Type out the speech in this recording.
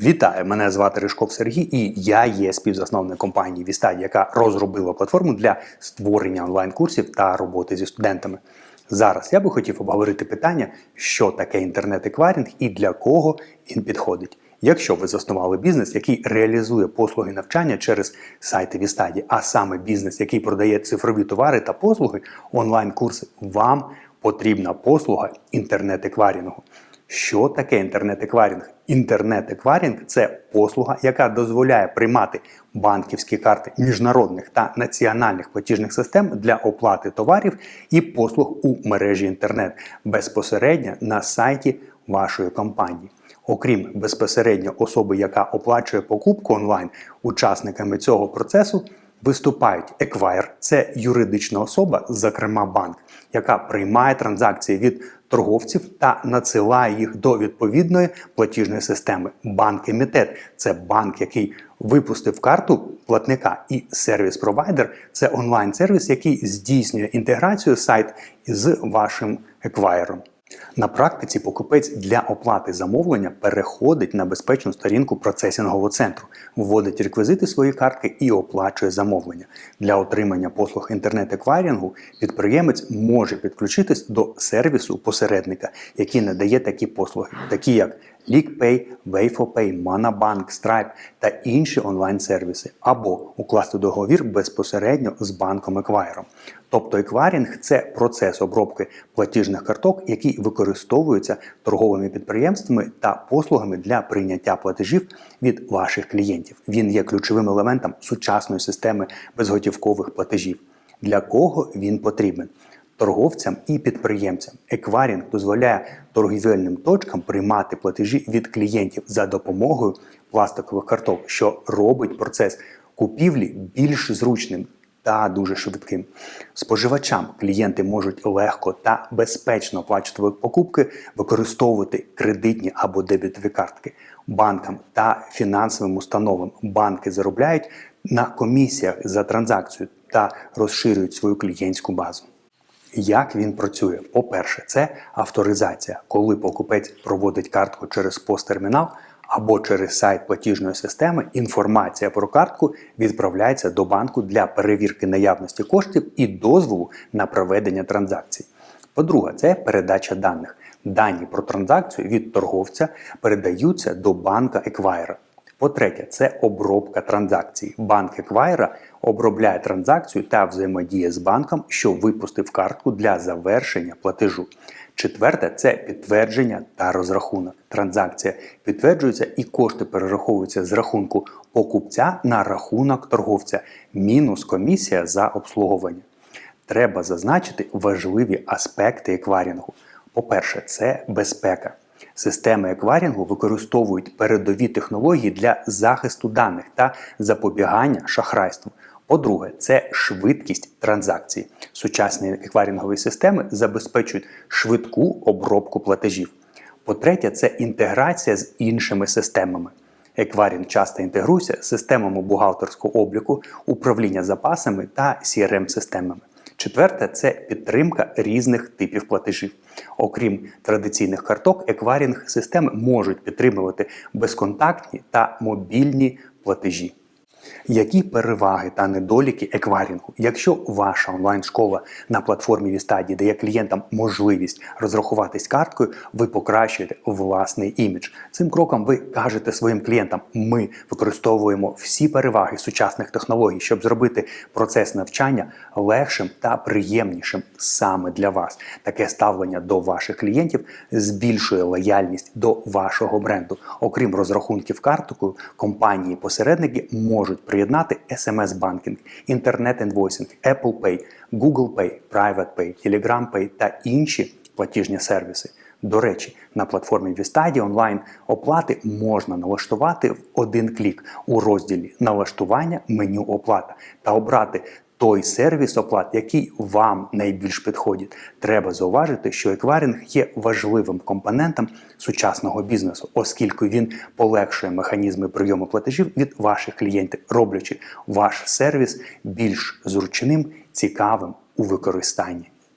Вітаю! Мене звати Ришков Сергій, і я є співзасновник компанії Вістаді, яка розробила платформу для створення онлайн-курсів та роботи зі студентами. Зараз я би хотів обговорити питання, що таке інтернет-еквайринг і для кого він підходить. Якщо ви заснували бізнес, який реалізує послуги навчання через сайти Вістаді, а саме бізнес, який продає цифрові товари та послуги, онлайн-курси, вам потрібна послуга інтернет-еквайрингу. Що таке інтернет-еквайринг? Інтернет-еквайринг це послуга, яка дозволяє приймати банківські карти міжнародних та національних платіжних систем для оплати товарів і послуг у мережі інтернет безпосередньо на сайті вашої компанії. Окрім безпосередньо особи, яка оплачує покупку онлайн, учасниками цього процесу виступають еквайр, це юридична особа, зокрема банк, яка приймає транзакції від торговців та надсилає їх до відповідної платіжної системи. Банк-емітет це банк, який випустив карту платника, і сервіс-провайдер це онлайн-сервіс, який здійснює інтеграцію сайт з вашим еквайром. На практиці покупець для оплати замовлення переходить на безпечну сторінку процесінгового центру, вводить реквізити своєї картки і оплачує замовлення. Для отримання послуг інтернет-еквайрінгу підприємець може підключитись до сервісу посередника, який надає такі послуги, такі як LeakPay, WayForPay, ManaBank, Stripe та інші онлайн-сервіси, або укласти договір безпосередньо з банком еквайром. Тобто еквайринг – це процес обробки платіжних карток, який використовується торговими підприємствами та послугами для прийняття платежів від ваших клієнтів. Він є ключовим елементом сучасної системи безготівкових платежів. Для кого він потрібен? Торговцям і підприємцям. Екварінг дозволяє торгівельним точкам приймати платежі від клієнтів за допомогою пластикових карток, що робить процес купівлі більш зручним. Та дуже швидким. Споживачам клієнти можуть легко та безпечно оплачувати покупки, використовувати кредитні або дебітові картки. Банкам та фінансовим установам банки заробляють на комісіях за транзакцію та розширюють свою клієнтську базу. Як він працює? По-перше, це авторизація, коли покупець проводить картку через посттермінал або через сайт платіжної системи. Інформація про картку відправляється до банку для перевірки наявності коштів і дозволу на проведення транзакцій. По-друге, це передача даних. Дані про транзакцію від торговця передаються до банка еквайра. По-третє, це обробка транзакцій. Банк еквайра обробляє транзакцію та взаємодіє з банком, що випустив картку для завершення платежу. Четверте це підтвердження та розрахунок. Транзакція підтверджується і кошти перераховуються з рахунку покупця на рахунок торговця, мінус комісія за обслуговування. Треба зазначити важливі аспекти екварінгу. По-перше, це безпека. Системи екварінгу використовують передові технології для захисту даних та запобігання шахрайству. По-друге, це швидкість транзакцій. Сучасні екварінгові системи забезпечують швидку обробку платежів. По-третє, це інтеграція з іншими системами. Екварінг часто інтегрується з системами бухгалтерського обліку, управління запасами та crm системами Четверте це підтримка різних типів платежів. Окрім традиційних карток, екварінг системи можуть підтримувати безконтактні та мобільні платежі. Які переваги та недоліки екварінгу? Якщо ваша онлайн-школа на платформі Вістаді дає клієнтам можливість розрахуватись карткою, ви покращуєте власний імідж. Цим кроком ви кажете своїм клієнтам: ми використовуємо всі переваги сучасних технологій, щоб зробити процес навчання легшим та приємнішим саме для вас. Таке ставлення до ваших клієнтів збільшує лояльність до вашого бренду. Окрім розрахунків карткою, компанії-посередники можуть приєднати SMS-банкінг, інтернет-інвойсинг, Apple Pay, Google Pay, Private Pay, Telegram Pay та інші платіжні сервіси. До речі, на платформі Вістаді онлайн оплати можна налаштувати в один клік у розділі Налаштування меню оплата та обрати той сервіс оплат, який вам найбільш підходить. Треба зауважити, що еквайринг є важливим компонентом сучасного бізнесу, оскільки він полегшує механізми прийому платежів від ваших клієнтів, роблячи ваш сервіс більш зручним, цікавим у використанні.